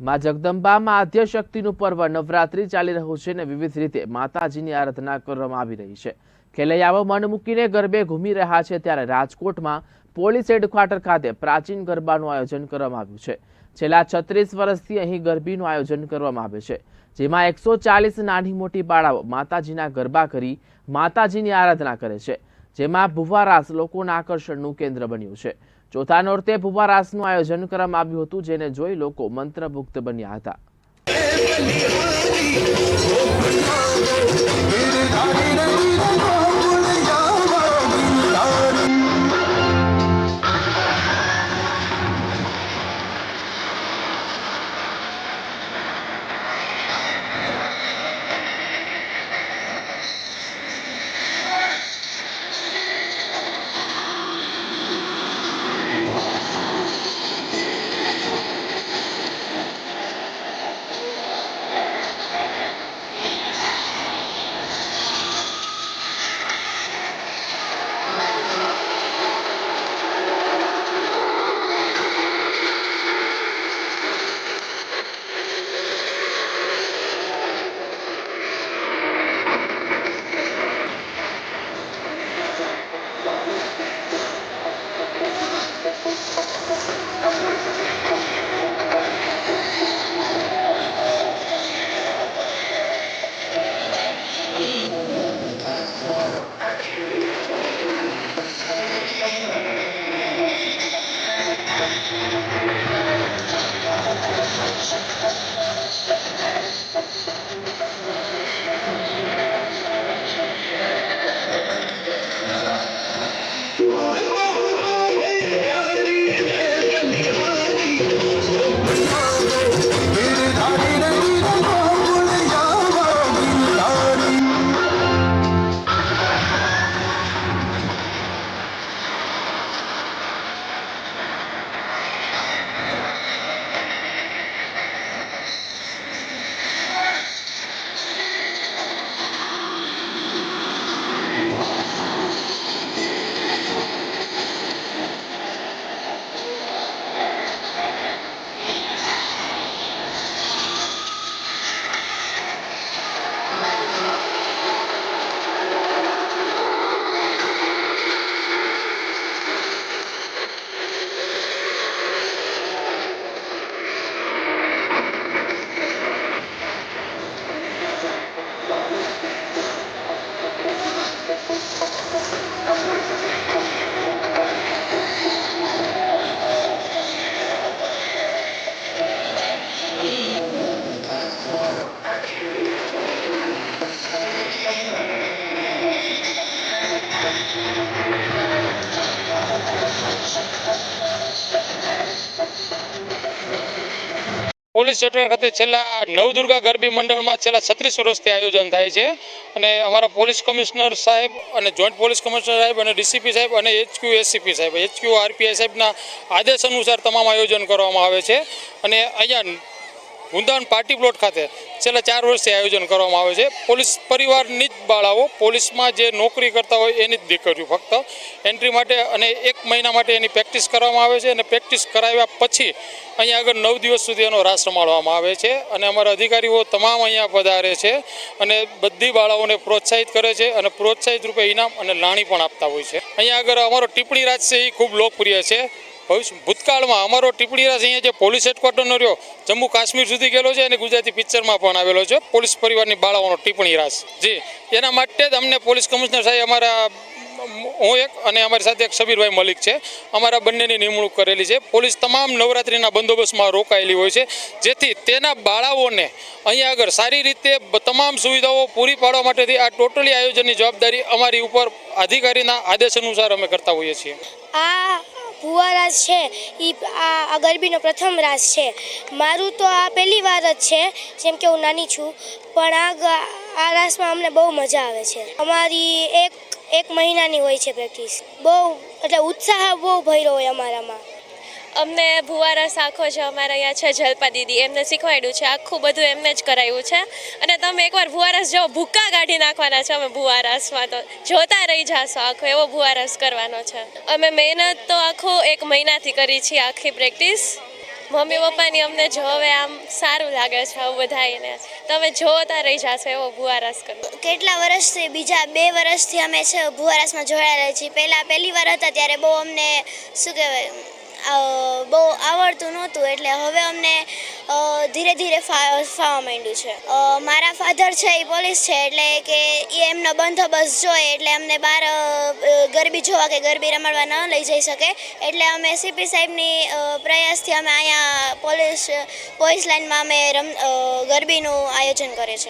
માં જગદંબામાં આદ્યશક્તિનું પર્વ નવરાત્રી ચાલી રહ્યું છે અને વિવિધ રીતે માતાજીની આરાધના કરવામાં આવી રહી છે. ખેલૈયાઓ મન મૂકીને ગરબે ઘૂમી રહ્યા છે ત્યારે રાજકોટમાં પોલીસ હેડક્વાર્ટર ખાતે પ્રાચીન ગરબાનું આયોજન કરવામાં આવ્યું છે. છેલ્લા છત્રીસ વર્ષથી અહીં ગરબીનું આયોજન કરવામાં આવે છે. જેમાં એકસો ચાલીસ નાની મોટી બાળાઓ માતાજીના ગરબા કરી માતાજીની આરાધના કરે છે. જેમાં ભુવારાસ લોકોના આકર્ષણનું કેન્દ્ર બન્યું છે. ચોથા નોરતે રાસનું આયોજન કરવામાં આવ્યું હતું જેને જોઈ લોકો મંત્રમુગ્ધ બન્યા હતા. પોલીસ સ્ટેશન ખાતે છેલ્લા નવદુર્ગા ગરબી મંડળમાં છેલ્લા છત્રીસ વર્ષથી આયોજન થાય છે અને અમારા પોલીસ કમિશનર સાહેબ અને જોઈન્ટ પોલીસ કમિશનર સાહેબ અને ડીસીપી સાહેબ અને એચક્યુ એસસીપી સાહેબ, એચક્યુ આરપીઆઈ સાહેબના આદેશ અનુસાર તમામ આયોજન કરવામાં આવે છે. અને અહીંયા ગુંદાન પાર્ટી પ્લોટ ખાતે છેલ્લા ચાર વર્ષથી આયોજન કરવામાં આવે છે. પોલીસ પરિવારની જ બાળાઓ પોલીસમાં જે નોકરી કરતા હોય એની જ દીકરીઓ ફક્ત એન્ટ્રી માટે અને એક મહિના માટે એની પ્રેક્ટિસ કરવામાં આવે છે અને પ્રેક્ટિસ કરાવ્યા પછી અહીંયા આગળ નવ દિવસ સુધી એનો રાસ રમાડવામાં આવે છે અને અમારા અધિકારીઓ તમામ અહીંયા પધારે છે અને બધી બાળાઓને પ્રોત્સાહિત કરે છે અને પ્રોત્સાહિત રૂપે ઇનામ અને લાણી પણ આપતા હોય છે. અહીંયા આગળ અમારો ટિપ્પણી રાજ છે એ ખૂબ લોકપ્રિય છે. ભવિષ્ય ભૂતકાળમાં અમારો ટિપ્પણી રાજ અહીંયા જે પોલીસ હેડક્વાર્ટરનો રહ્યો, જમ્મુ કાશ્મીર સુધી ગયેલો છે અને ગુજરાતી પિક્ચરમાં પણ આવેલો છે. પોલીસ પરિવારની બાળાઓનો ટિપ્પણી રાજ જી. એના માટે જ અમને પોલીસ કમિશનર સાહેબ અમારા, હું એક અને અમારી સાથે એક શબીરભાઈ મલિક છે. અમારા બંનેની નિમણૂક કરેલી છે. પોલીસ તમામ નવરાત્રિના બંદોબસ્તમાં રોકાયેલી હોય છે. જેથી તેના બાળાઓને અહીંયા આગળ સારી રીતે તમામ સુવિધાઓ પૂરી પાડવા માટેથી આ ટોટલી આયોજનની જવાબદારી અમારી ઉપર અધિકારીના આદેશ અનુસાર અમે કરતા હોઈએ છીએ. આ ભુવા રાસ છે એ આ ગરબીનો પ્રથમ રાસ છે. મારું તો આ પહેલી વાર જ છે, જેમ કે હું નાની છું, પણ આ આ રાસમાં અમને બહુ મજા આવે છે. અમારી એક એક મહિનાની હોય છે પ્રેક્ટિસ. બહુ, એટલે ઉત્સાહ બહુ ભર્યો હોય અમારામાં. અમને ભુવારસ આખો છે અમારા અહીંયા છે જલપા દીદી. એમને શીખવાડ્યું છે. આખું બધું એમને જ કરાયું છે. અને તમે એકવાર ભુવારસ જો ભૂક્કા કાઢી નાખવાના છે અમે ભુવારસમાં તો જોતા રહી જાશો આખો એવો ભુવારસ કરવાનો છે. અમે મહેનત તો આખો એક મહિનાથી કરી છીએ આખી પ્રેક્ટિસ. મમ્મી પપ્પાની અમને જોવે આમ સારું લાગે છે આવું બધાને તમે જોતા રહી જશો એવો ભુવારસ કરો. કેટલા વર્ષથી બીજા બે વર્ષથી અમે છે ભુવારસમાં જોડાયેલા છીએ. પહેલાં પહેલી વાર હતા ત્યારે બહુ અમને શું કહેવાય બહુ આવડતું નહોતું એટલે હવે અમને ધીરે ધીરે ફાવા માંડ્યું છે. મારા ફાધર છે એ પોલીસ છે એટલે કે એ એમનો બંદોબસ્ત જોઈએ એટલે અમને બહાર ગરબી જોવા કે ગરબી રમાડવા ન લઈ જઈ શકે. એટલે અમે સીપી સાહેબની પ્રયાસથી અમે અહીંયા પોલીસ પોલીસ લાઇનમાં અમે રમ ગરબીનું આયોજન કરીએ છીએ